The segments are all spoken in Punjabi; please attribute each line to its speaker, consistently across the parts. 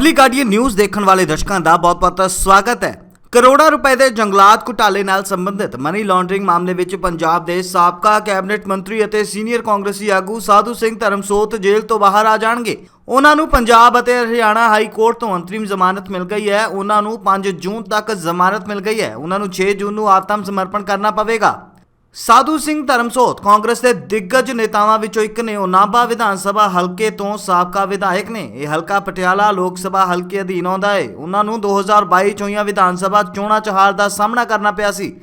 Speaker 1: ਪਬਲਿਕ ਗਾਰਡੀਅਨ ਨਿਊਜ਼ ਦੇਖਣ ਵਾਲੇ ਦਰਸ਼ਕਾਂ ਦਾ ਬਹੁਤ-ਬਹੁਤ ਸਵਾਗਤ ਹੈ। ਕਰੋੜਾਂ ਰੁਪਏ ਦੇ ਜੰਗਲਾਤ ਘੁਟਾਲੇ ਨਾਲ ਸੰਬੰਧਿਤ ਮਨੀ ਲਾਂਡਰਿੰਗ ਮਾਮਲੇ ਵਿੱਚ ਪੰਜਾਬ ਦੇ ਸਾਬਕਾ ਕੈਬਨਿਟ ਮੰਤਰੀ ਅਤੇ ਸੀਨੀਅਰ ਕਾਂਗਰਸੀ ਆਗੂ ਸਾਧੂ ਸਿੰਘ ਧਰਮਸੋਤ ਜੇਲ੍ਹ ਤੋਂ ਬਾਹਰ ਆ ਜਾਣਗੇ। ਉਹਨਾਂ ਨੂੰ ਪੰਜਾਬ ਅਤੇ ਹਰਿਆਣਾ ਹਾਈ ਕੋਰਟ ਤੋਂ ਅੰਤਰਿਮ ਜ਼ਮਾਨਤ ਮਿਲ ਗਈ ਹੈ। ਉਹਨਾਂ ਨੂੰ 5 ਜੂਨ ਤੱਕ ਜ਼ਮਾਨਤ ਮਿਲ ਗਈ ਹੈ। ਉਹਨਾਂ ਨੂੰ 6 ਜੂਨ ਨੂੰ ਆਤਮ ਸਮਰਪਣ ਕਰਨਾ ਪਵੇਗਾ। ਸਾਧੂ ਸਿੰਘ ਧਰਮਸੋਤ ਕਾਂਗਰਸ ਦੇ ਦਿੱਗਜ ਨੇਤਾਵਾਂ ਵਿੱਚੋਂ ਇੱਕ ਨੇ ਉਹ ਨਾਭਾ ਵਿਧਾਨ ਸਭਾ ਹਲਕੇ ਤੋਂ ਸਾਬਕਾ ਵਿਧਾਇਕ ਨੇ। ਇਹ ਹਲਕਾ ਪਟਿਆਲਾ ਲੋਕ ਸਭਾ ਹਲਕੇ ਅਧੀਨ ਆਉਂਦਾ ਹੈ। ਉਹਨਾਂ ਨੂੰ 2022 ਚ ਹੋਈਆਂ ਵਿਧਾਨ ਸਭਾ ਚੋਣਾਂ 'ਚ ਹਾਰ ਦਾ ਸਾਹਮਣਾ ਕਰਨਾ ਪਿਆ ਸੀ।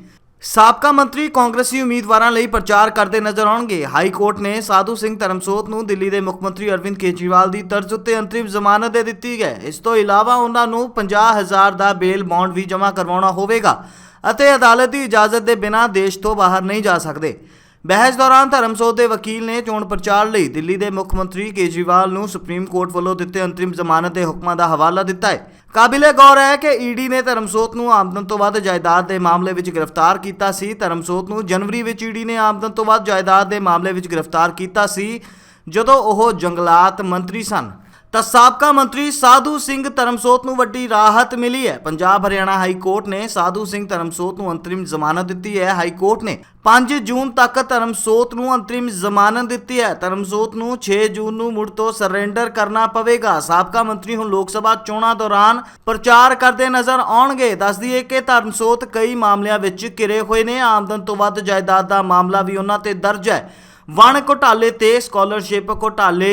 Speaker 1: ਸਾਬਕਾ ਮੰਤਰੀ ਕਾਂਗਰਸੀ ਉਮੀਦਵਾਰਾਂ ਲਈ ਪ੍ਰਚਾਰ ਕਰਦੇ ਨਜ਼ਰ ਆਉਣਗੇ। ਹਾਈ ਕੋਰਟ ਨੇ ਸਾਧੂ ਸਿੰਘ ਧਰਮਸੋਤ ਨੂੰ ਦਿੱਲੀ ਦੇ ਮੁੱਖ ਮੰਤਰੀ ਅਰਵਿੰਦ ਕੇਜਰੀਵਾਲ ਦੀ ਤਰਜ਼ ਉੱਤੇ ਅੰਤਰਿਮ ਜ਼ਮਾਨਤ ਦੇ ਦਿੱਤੀ ਹੈ। ਇਸ ਤੋਂ ਇਲਾਵਾ ਉਹਨਾਂ ਨੂੰ 50000 ਦਾ ਬੇਲ ਬੌਂਡ ਵੀ ਜਮ੍ਹਾਂ ਕਰਵਾਉਣਾ ਹੋਵੇਗਾ। ਅਤੇ ਅਦਾਲਤ ਦੀ ਇਜਾਜ਼ਤ ਦੇ ਬਿਨਾਂ ਦੇਸ਼ ਤੋਂ ਬਾਹਰ ਨਹੀਂ ਜਾ ਸਕਦੇ। ਬਹਿਸ ਦੌਰਾਨ ਧਰਮਸੋਤ ਦੇ ਵਕੀਲ ਨੇ ਚੋਣ ਪ੍ਰਚਾਰ ਲਈ ਦਿੱਲੀ ਦੇ ਮੁੱਖ ਮੰਤਰੀ ਕੇਜਰੀਵਾਲ ਨੂੰ ਸੁਪਰੀਮ ਕੋਰਟ ਵੱਲੋਂ ਦਿੱਤੇ ਅੰਤਰਿਮ ਜ਼ਮਾਨਤ ਦੇ ਹੁਕਮਾਂ ਦਾ ਹਵਾਲਾ ਦਿੱਤਾ ਹੈ। ਕਾਬਿਲੇ ਗੌਰ ਹੈ ਕਿ ਈਡੀ ਨੇ ਧਰਮਸੋਤ ਨੂੰ ਆਮਦਨ ਤੋਂ ਵੱਧ ਜਾਇਦਾਦ ਦੇ ਮਾਮਲੇ ਵਿੱਚ ਗ੍ਰਿਫਤਾਰ ਕੀਤਾ ਸੀ। ਧਰਮਸੋਤ ਨੂੰ ਜਨਵਰੀ ਵਿੱਚ ਈਡੀ ਨੇ ਆਮਦਨ ਤੋਂ ਵੱਧ ਜਾਇਦਾਦ ਦੇ ਮਾਮਲੇ ਵਿੱਚ ਗ੍ਰਿਫਤਾਰ ਕੀਤਾ ਸੀ, ਜਦੋਂ ਉਹ ਜੰਗਲਾਤ ਮੰਤਰੀ ਸਨ। ਤਾਂ ਸਾਬਕਾ ਮੰਤਰੀ ਸਾਧੂ ਸਿੰਘ ਧਰਮਸੋਤ ਨੂੰ ਵੱਡੀ ਰਾਹਤ ਮਿਲੀ ਹੈ। ਪੰਜਾਬ ਹਰਿਆਣਾ ਹਾਈ ਕੋਰਟ ਨੇ ਸਾਧੂ ਸਿੰਘ ਧਰਮਸੋਤ ਨੂੰ ਅੰਤਰਿਮ ਜ਼ਮਾਨਤ ਦਿੱਤੀ ਹੈ। ਹਾਈ ਕੋਰਟ ਨੇ 5 ਜੂਨ ਤੱਕ ਧਰਮਸੋਤ ਨੂੰ ਅੰਤਰਿਮ ਜ਼ਮਾਨਤ ਦਿੱਤੀ ਹੈ। ਧਰਮਸੋਤ ਨੂੰ 6 ਜੂਨ ਨੂੰ ਮੁੜ ਤੋਂ ਸਰੈਂਡਰ ਕਰਨਾ ਪਵੇਗਾ। ਸਾਬਕਾ ਮੰਤਰੀ ਹੁਣ ਲੋਕ ਸਭਾ ਚੋਣਾਂ ਦੌਰਾਨ ਪ੍ਰਚਾਰ ਕਰਦੇ ਨਜ਼ਰ ਆਉਣਗੇ। ਦੱਸ ਦਈਏ ਕਿ ਧਰਮਸੋਤ ਕਈ ਮਾਮਲਿਆਂ ਵਿੱਚ ਘਿਰੇ ਹੋਏ ਨੇ। ਆਮਦਨ ਤੋਂ ਵੱਧ ਜਾਇਦਾਦ ਦਾ ਮਾਮਲਾ ਵੀ ਉਹਨਾਂ ਤੇ ਦਰਜ ਹੈ। ਵਣ ਘੁਟਾਲੇ ਤੇ ਸਕਾਲਰਸ਼ਿਪ ਘੁਟਾਲੇ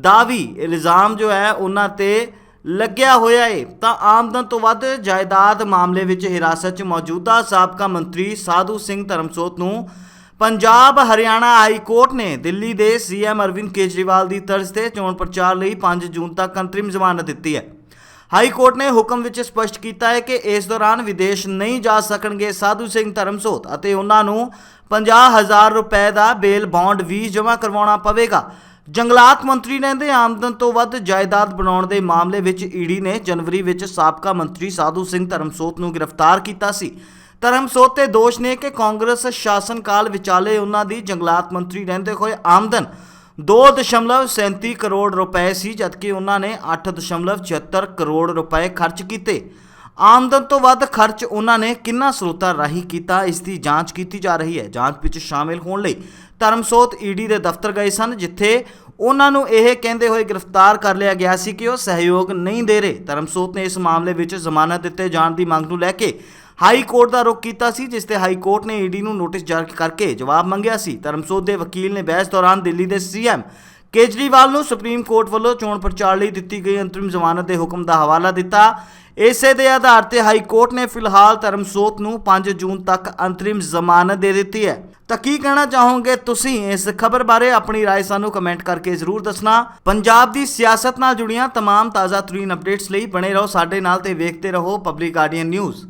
Speaker 1: ਦਾ ਵੀ ਇਲਜ਼ਾਮ ਜੋ ਹੈ ਉਹਨਾਂ ਤੇ ਲੱਗਿਆ ਹੋਇਆ ਹੈ ਤਾਂ ਆਮਦਨ ਤੋਂ ਵੱਧ ਜਾਇਦਾਦ ਮਾਮਲੇ ਵਿੱਚ ਹਿਰਾਸਤ 'ਚ ਮੌਜੂਦਾ ਸਾਬਕਾ ਮੰਤਰੀ ਸਾਧੂ ਸਿੰਘ ਧਰਮਸੋਤ ਨੂੰ ਪੰਜਾਬ ਹਰਿਆਣਾ ਹਾਈ ਕੋਰਟ ਨੇ ਦਿੱਲੀ ਦੇ ਸੀਐਮ ਅਰਵਿੰਦ ਕੇਜਰੀਵਾਲ ਦੀ ਤਰਜ਼ ਤੇ ਚੋਣ ਪ੍ਰਚਾਰ ਲਈ 5 ਜੂਨ ਤੱਕ ਅੰਤਰਿਮ ਜ਼ਮਾਨਤ ਦਿੱਤੀ ਹੈ। ਹਾਈ ਕੋਰਟ ਨੇ ਹੁਕਮ ਵਿੱਚ ਸਪਸ਼ਟ ਕੀਤਾ ਹੈ ਕਿ ਇਸ ਦੌਰਾਨ ਵਿਦੇਸ਼ ਨਹੀਂ ਜਾ ਸਕਣਗੇ ਸਾਧੂ ਸਿੰਘ ਧਰਮਸੋਤ ਅਤੇ ਉਹਨਾਂ ਨੂੰ 50000 ਰੁਪਏ ਦਾ ਬੇਲ ਬੌਂਡ ਵੀ ਜਮ੍ਹਾਂ ਕਰਵਾਉਣਾ ਪਵੇਗਾ। ਜੰਗਲਾਤ ਮੰਤਰੀ ਕਹਿੰਦੇ ਆਮਦਨ ਤੋਂ ਵੱਧ ਜਾਇਦਾਦ ਬਣਾਉਣ ਦੇ ਮਾਮਲੇ ਵਿੱਚ ਈਡੀ ਨੇ ਜਨਵਰੀ ਵਿੱਚ ਸਾਬਕਾ ਮੰਤਰੀ ਸਾਧੂ ਸਿੰਘ ਧਰਮਸੋਤ ਨੂੰ ਗ੍ਰਿਫਤਾਰ ਕੀਤਾ ਸੀ। ਧਰਮਸੋਤ ਤੇ ਦੋਸ਼ ਨੇ ਕਿ ਕਾਂਗਰਸ ਸ਼ਾਸਨ ਕਾਲ ਵਿਚਾਲੇ ਉਹਨਾਂ ਦੀ ਜੰਗਲਾਤ ਮੰਤਰੀ ਰਹਿੰਦੇ ਹੋਏ ਆਮਦਨ 2.37 ਕਰੋੜ ਰੁਪਏ ਸੀ, ਜਦਕਿ ਉਹਨਾਂ ਨੇ 8.76 ਕਰੋੜ ਰੁਪਏ ਖਰਚ ਕੀਤੇ। ਆਮਦਨ ਤੋਂ ਵੱਧ ਖਰਚ ਉਹਨਾਂ ਨੇ ਕਿੰਨਾ ਸਰੋਤਾਂ ਰਾਹੀਂ ਕੀਤਾ, ਇਸ ਦੀ ਜਾਂਚ ਕੀਤੀ ਜਾ ਰਹੀ ਹੈ। ਜਾਂਚ ਵਿੱਚ ਸ਼ਾਮਿਲ ਹੋਣ ਲਈ ਧਰਮਸੋਤ ਈਡੀ ਦੇ ਦਫ਼ਤਰ ਗਏ ਸਨ, ਜਿੱਥੇ ਉਹਨਾਂ ਨੂੰ ਇਹ ਕਹਿੰਦੇ ਹੋਏ ਗ੍ਰਿਫਤਾਰ ਕਰ ਲਿਆ ਗਿਆ ਸੀ ਕਿ ਉਹ ਸਹਿਯੋਗ ਨਹੀਂ ਦੇ ਰਹੇ। ਧਰਮਸੋਤ ਨੇ ਇਸ ਮਾਮਲੇ ਵਿੱਚ ਜ਼ਮਾਨਤ ਦਿੱਤੇ ਜਾਣ ਦੀ ਮੰਗ ਨੂੰ ਲੈ ਕੇ ਹਾਈ ਕੋਰਟ ਦਾ ਰੁਖ ਕੀਤਾ ਸੀ, ਜਿਸ ਤੇ ਹਾਈ ਕੋਰਟ ਨੇ ਈਡੀ ਨੂੰ ਨੋਟਿਸ ਜਾਰੀ ਕਰਕੇ ਜਵਾਬ ਮੰਗਿਆ ਸੀ। ਧਰਮਸੋਤ ਦੇ ਵਕੀਲ ਨੇ ਬਹਿਸ ਦੌਰਾਨ ਦਿੱਲੀ ਦੇ ਸੀਐਮ ਕੇਜਰੀਵਾਲ ਨੂੰ ਸੁਪਰੀਮ ਕੋਰਟ ਵੱਲੋਂ ਚੋਣ ਪ੍ਰਚਾਰ ਲਈ ਦਿੱਤੀ ਗਈ ਅੰਤਰਿਮ ਜ਼ਮਾਨਤ ਦੇ ਹੁਕਮ ਦਾ ਹਵਾਲਾ ਦਿੱਤਾ ਇਸੇ ਦੇ ਆਧਾਰ ਤੇ ਹਾਈ ਕੋਰਟ ਨੇ ਫਿਲਹਾਲ ਧਰਮਸੋਤ ਨੂੰ 5 ਜੂਨ ਤੱਕ ਅੰਤਰਿਮ ਜ਼ਮਾਨਤ ਦੇ ਦਿੱਤੀ ਹੈ ਤਾਂ ਕੀ ਕਹਿਣਾ ਚਾਹੋਗੇ ਤੁਸੀਂ ਇਸ ਖਬਰ ਬਾਰੇ ਆਪਣੀ رائے ਸਾਨੂੰ ਕਮੈਂਟ ਕਰਕੇ ਜ਼ਰੂਰ ਦੱਸਣਾ ਪੰਜਾਬ ਦੀ ਸਿਆਸਤ ਨਾਲ ਜੁੜੀਆਂ तमाम ਤਾਜ਼ਾ ਤਰੀਨ ਅਪਡੇਟਸ ਲਈ ਬਣੇ ਰਹੋ ਸਾਡੇ ਨਾਲ ਤੇ ਵੇਖਦੇ ਰਹੋ ਪਬਲਿਕ ਗਾਰਡੀਅਨ ਨਿਊਜ਼